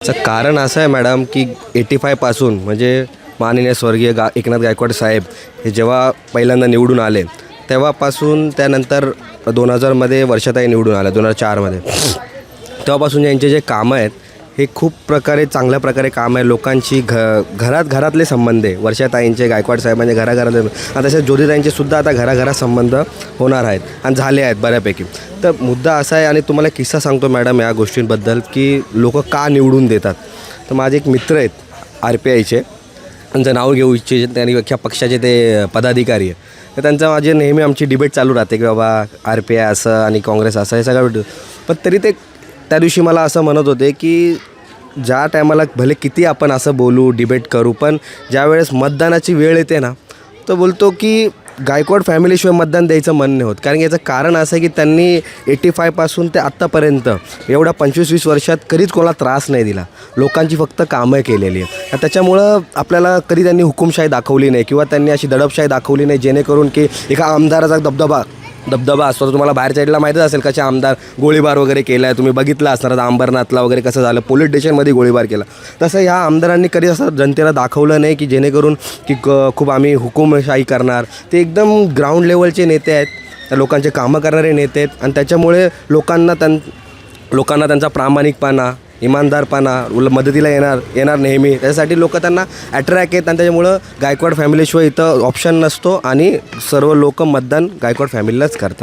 याचं कारण असं आहे मॅडम की एटी फायपासून म्हणजे माननीय स्वर्गीय गा एकनाथ गायकवाड साहेब हे जेव्हा पहिल्यांदा निवडून आले तेव्हापासून त्यानंतर दोन हजारमध्ये वर्षाताई निवडून आल्या दोन हजार चारमध्ये. तेव्हापासून यांचे जे कामं आहेत हे खूप प्रकारे चांगल्या प्रकारे काम आहे. लोकांची घ घरात घरातले संबंध आहे. वर्षाताईंचे गायकवाड साहेबांचे घराघरातले आणि तसेच ज्योतिताईंचे सुद्धा आता घराघरात संबंध होणार आहेत आणि झाले आहेत बऱ्यापैकी. तर मुद्दा असा आहे आणि तुम्हाला किस्सा सांगतो मॅडम या गोष्टींबद्दल की लोक का निवडून देतात. तर माझे एक मित्र आहेत आर पी आयचे. त्यांचं नाव घेऊ इच्छित त्यांनी अख्ख्या पक्षाचे ते पदाधिकारी आहे तर त्यांचं माझे नेहमी आमची डिबेट चालू राहते की बाबा आर पी आय असं आणि काँग्रेस असं हे सगळं पण तरी ते त्या दिवशी मला असं म्हणत होते की ज्या टायमाला भले किती आपण असं बोलू डिबेट करू पण ज्यावेळेस मतदानाची वेळ येते ना तो बोलतो की गायकवाड फॅमिलीशिवाय मतदान द्यायचं मन नाही होत. कारण याचं कारण असं आहे की त्यांनी एटी फायपासून ते आत्तापर्यंत एवढ्या पंचवीस वीस वर्षात कधीच कोणाला त्रास नाही दिला. लोकांची फक्त कामं केलेली आहे त्याच्यामुळं आपल्याला कधी त्यांनी हुकुमशाही दाखवली नाही किंवा त्यांनी अशी दडपशाही दाखवली नाही जेणेकरून की एका आमदाराचा दबदबा धबधबा असतो. तर तुम्हाला बाहेर साईडला माहीतच असेल कसे आमदार गोळीबार वगैरे केला आहे तुम्ही बघितलं असणार आता अंबरनाथला वगैरे कसं झालं. पोलीस स्टेशनमध्ये गोळीबार केला. तसं ह्या आमदारांनी कधी असं जनतेला दाखवलं नाही की जेणेकरून की क खूप आम्ही हुकुमशाही करणार. ते एकदम ग्राउंड लेवलचे नेते आहेत. त्या लोकांचे कामं करणारे नेते आहेत. आणि त्याच्यामुळे लोकांना त्यां लोकांना त्यांचा प्रामाणिकपणा इमानदारपणा उल मदतीला येणार येणार नेहमी. त्याच्यासाठी लोक त्यांना अट्रॅक्ट आहेत आणि त्याच्यामुळं गायकवाड फॅमिलीशिवाय इथं ऑप्शन नसतो आणि सर्व लोक मतदान गायकवाड फॅमिलीलाच करतात.